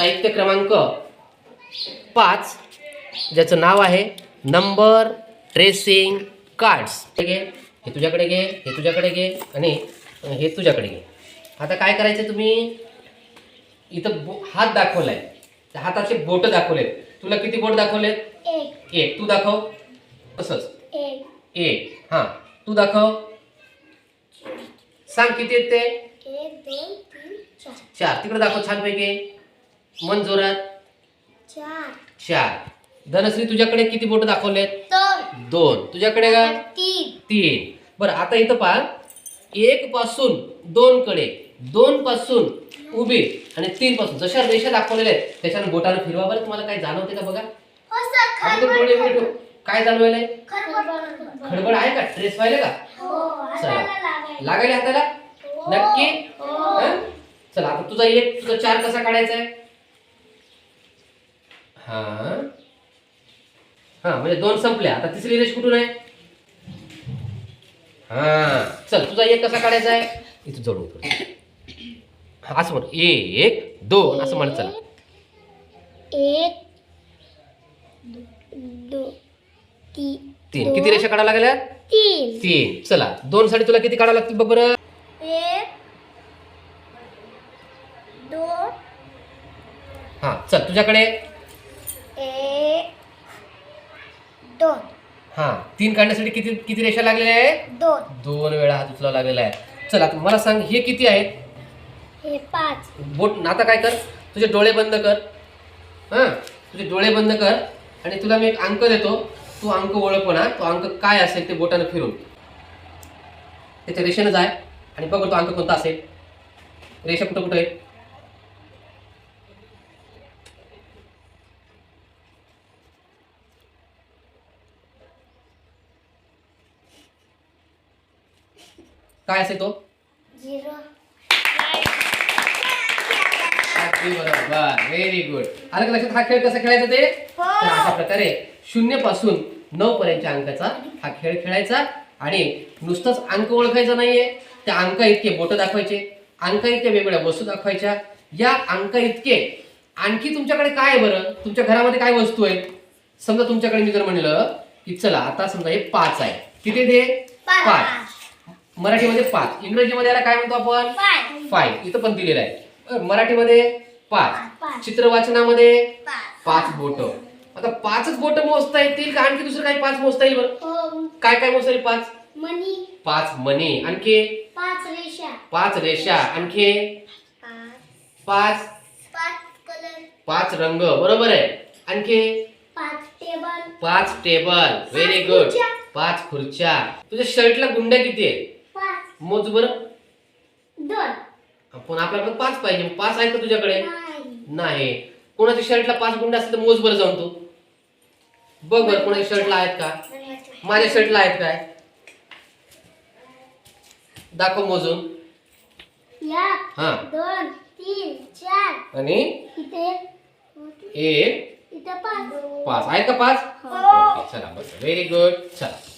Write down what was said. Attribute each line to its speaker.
Speaker 1: साहित्य क्रमांक पाच ज्याचं नाव आहे नंबर ट्रेसिंग कार्ड्स. हे घे हे तुझ्याकडे घे हे तुझ्याकडे घे आणि हे तुझ्याकडे घे. आता काय करायचं तुम्ही? इथं बो हात दाखवलाय. त्या हाताचे बोट दाखवलेत. तुला किती बोट दाखवलेत?
Speaker 2: एक.
Speaker 1: एक. तू दाखव. तसंच
Speaker 2: एक.
Speaker 1: हां. तू दाखव. सांग किती आहेत ते?
Speaker 2: चार.
Speaker 1: तिकडे दाखव छानपैकी. मन जोरात
Speaker 2: चार.
Speaker 1: चार. धनश्री तुझ्याकडे किती बोट दाखवलेत?
Speaker 2: दोन.
Speaker 1: दोन. तुझ्याकडे का?
Speaker 2: तीन.
Speaker 1: तीन. बरं आता इथं पहा. एक पासून दोन कडे. दोन पासून उभी. आणि तीन पासून. जशा रेषा दाखवलेल्या आहेत त्याच्यानं बोटानं फिरवा बरं. तुम्हाला काय जाणवते का बघा? आता डोळे. काय जाणवायलंय खडबड आहे का? ट्रेस व्हायला का?
Speaker 2: हो
Speaker 1: चला.
Speaker 2: लागायला.
Speaker 1: हाताला?
Speaker 2: हो.
Speaker 1: नक्की.
Speaker 2: हं?
Speaker 1: चला आता तुझा एक तुझा चार कसा काढायचा आहे? हा. हा म्हणजे दोन संपल्या. आता तिसरी रेष कुठून आहे? हा. चल तुझा एक कसा काढायचा आहे? इथं जोडून. हा, असं म्हण. एक दोन असं म्हण चला.
Speaker 2: एक दो तीन.
Speaker 1: तीन किती रेषा काढायला लागल्या?
Speaker 2: तीन.
Speaker 1: तीन. चला दोन साठी तुला किती काढावं लागतील बघ बरं.
Speaker 2: एक दोन
Speaker 1: हा चल तुझ्याकडे
Speaker 2: एक दोन.
Speaker 1: हा तीन काढण्यासाठी किती किती रेषा लागलेल्या आहे
Speaker 2: दोन.
Speaker 1: दोन वेळा हात उचलावा लागलेला आहे. चल आता मला सांग हे किती आहेत?
Speaker 2: हे पाच.
Speaker 1: बोट आता काय कर? तुझे डोळे बंद कर. हां तुझे डोळे बंद कर. आणि तुला मी एक अंक देतो. तू अंक ओळख म्हणा. तो अंक काय असेल ते बोटानं फिरून. त्याच्या रेषेनं जाय. आणि बघ तो अंक कोणता असेल. रेषा कुठं कुठं आहे? काय असेल तो?
Speaker 2: झिरो.
Speaker 1: अगदी बरोबर. व्हेरी गुड आलं का लक्षात? हा खेळ कसा खेळायचा ते?
Speaker 2: हो.
Speaker 1: तर अशा प्रकारे शून्यपासून नऊ पर्यंतच्या अंकाचा हा खेळ खेळायचा आणि नुसतंच अंक ओळखायचा नाहीये. त्या अंका इतके बोट दाखवायचे अंका इतक्या वेगवेगळ्या वस्तू दाखवायच्या. या अंका इतके. आणखी तुमच्याकडे काय आहे बरं? तुमच्या घरामध्ये काय वस्तू आहे? समजा तुमच्याकडे मी जर म्हणलं की चला आता समजा हे पाच आहे. किती ते? पाच. मराठीमध्ये पाच. इंग्रजीमध्ये याला काय म्हणतो आपण? फाईव्ह इथं पण दिलेलं आहे. मराठीमध्ये पाच.
Speaker 2: पाच.
Speaker 1: चित्रवाचनामध्ये
Speaker 2: पाच.
Speaker 1: बोट. आता पाचच बोट मोजता येतील का? आणखी दुसरं काही पाच मोजता येईल बरं?
Speaker 2: हो.
Speaker 1: काय काय मोजता येईल पाच?
Speaker 2: मनी.
Speaker 1: पाच मणी आणखी?
Speaker 2: पाच रेषा.
Speaker 1: पाच रेषा. आणखी?
Speaker 2: पाच.
Speaker 1: पाच
Speaker 2: पाच कलर.
Speaker 1: पाच रंग. बरोबर आहे. आणखी?
Speaker 2: पाच टेबल.
Speaker 1: पाच टेबल. Very good. पाच खुर्च्या. तुझ्या शर्टला गुंड्या किती आहे? मोज बरं
Speaker 2: दोन
Speaker 1: पण आपल्याकडे पाच पाहिजे. पाच आहे का तुझ्याकडे?
Speaker 2: नाही.
Speaker 1: नाही. कोणाच्या शर्टला पाच गुंडे असतील तर मोज बरं जाऊन तू. बघ बरं कोणाच्या शर्टला आहेत का? माझ्या शर्टला आहेत काय? दाखव मोजून.
Speaker 2: एक
Speaker 1: हा.
Speaker 2: दोन तीन चार.
Speaker 1: आणि?
Speaker 2: इथे.
Speaker 1: एक.
Speaker 2: इथे पाच.
Speaker 1: पाच. आहेत का पाच?
Speaker 2: हो.
Speaker 1: ओके, चला बस व्हेरी गुड चला.